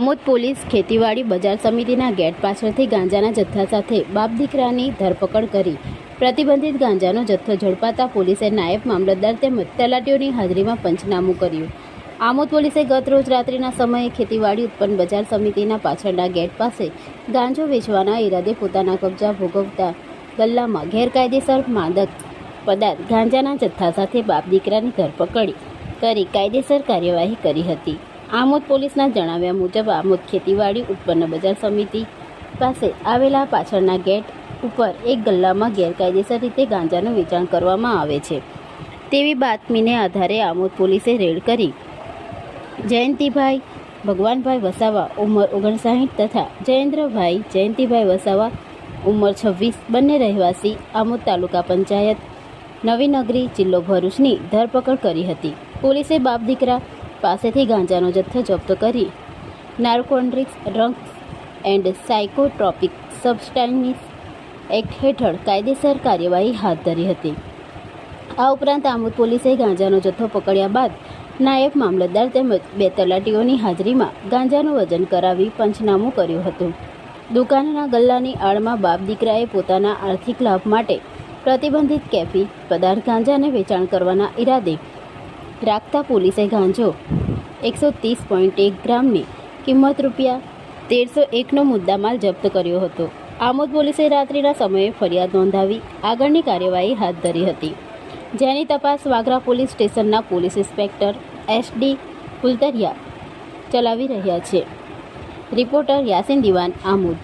Amod police ખેતીવાડી બજાર સમિતિના ગેટ પાછળથી ગાંજાના જથ્થા સાથે બાપ દીકરાની ધરપકડ કરી. પ્રતિબંધિત ગાંજાનો જથ્થો ઝડપાતા પોલીસે નાયબ મામલતદાર તેમજ તલાટીઓની હાજરીમાં પંચનામું કર્યું. આમોદ પોલીસે ગત રોજ રાત્રિના સમયે ખેતીવાડી ઉત્પન્ન બજાર સમિતિના પાછળના ગેટ પાસે ગાંજો વેચવાના ઈરાદે પોતાના કબજા ભોગવતા ગલ્લામાં ગેરકાયદેસર માદક પદાર્થ ગાંજાના જથ્થા સાથે બાપ દીકરાની ધરપકડ કરી કાયદેસર કાર્યવાહી કરી હતી. આમોદ પોલીસના જણાવ્યા મુજબ આમોદ ખેતીવાડી ઉત્પન્ન બજાર સમિતિ પાસે આવેલા પાછળના ગેટ ઉપર એક ગલ્લામાં ગેરકાયદેસર રીતે ગાંજાનું વેચાણ કરવામાં આવે છે. તેવી બાતમીને આધારે આમોદ પોલીસે રેડ કરી. જયંતિભાઈ, ભગવાનભાઈ વસાવા ઉંમર ઓગણસાઠ તથા જયેન્દ્રભાઈ જયંતિભાઈ વસાવા ઉંમર છવ્વીસ બંને રહેવાસી આમોદ તાલુકા પંચાયત નવીનગરી જિલ્લો ભરૂચની ધરપકડ કરી હતી. પોલીસે બાપ દીકરા પાસેથી ગાંજાનો જથ્થો જપ્ત કરી. Narcotic drugs and psychotropic substance act હેઠળ કાયદેસર કાર્યવાહી હાથ ધરી હતી. આ ઉપરાંત આમોદ પોલીસે ગાંજાનો જથ્થો પકડ્યા બાદ નાયબ મામલતદાર તેમજ બે તલાટીઓની હાજરીમાં ગાંજાનું વજન કરાવી પંચનામું કર્યું હતું. દુકાનના ગલ્લાની આડમાં બાપ દીકરાએ પોતાના આર્થિક લાભ માટે પ્રતિબંધિત કેફી પદાર્થ ગાંજાને વેચાણ કરવાના ઈરાદે રાખતા પોલીસે ગાંજો. એકસો ત્રીસ પોઈન્ટ એક ગ્રામની કિંમત રૂપિયા તેરસો એકનો મુદ્દામાલ જપ્ત કર્યો હતો. આમોદ પોલીસે રાત્રિના સમયે ફરિયાદ નોંધાવી આગળની કાર્યવાહી હાથ ધરી હતી. જેની તપાસ વાગરા પોલીસ સ્ટેશનના police inspector S D Phultariya ચલાવી રહ્યા છે. રિપોર્ટર યાસીન દિવાન આમોદ.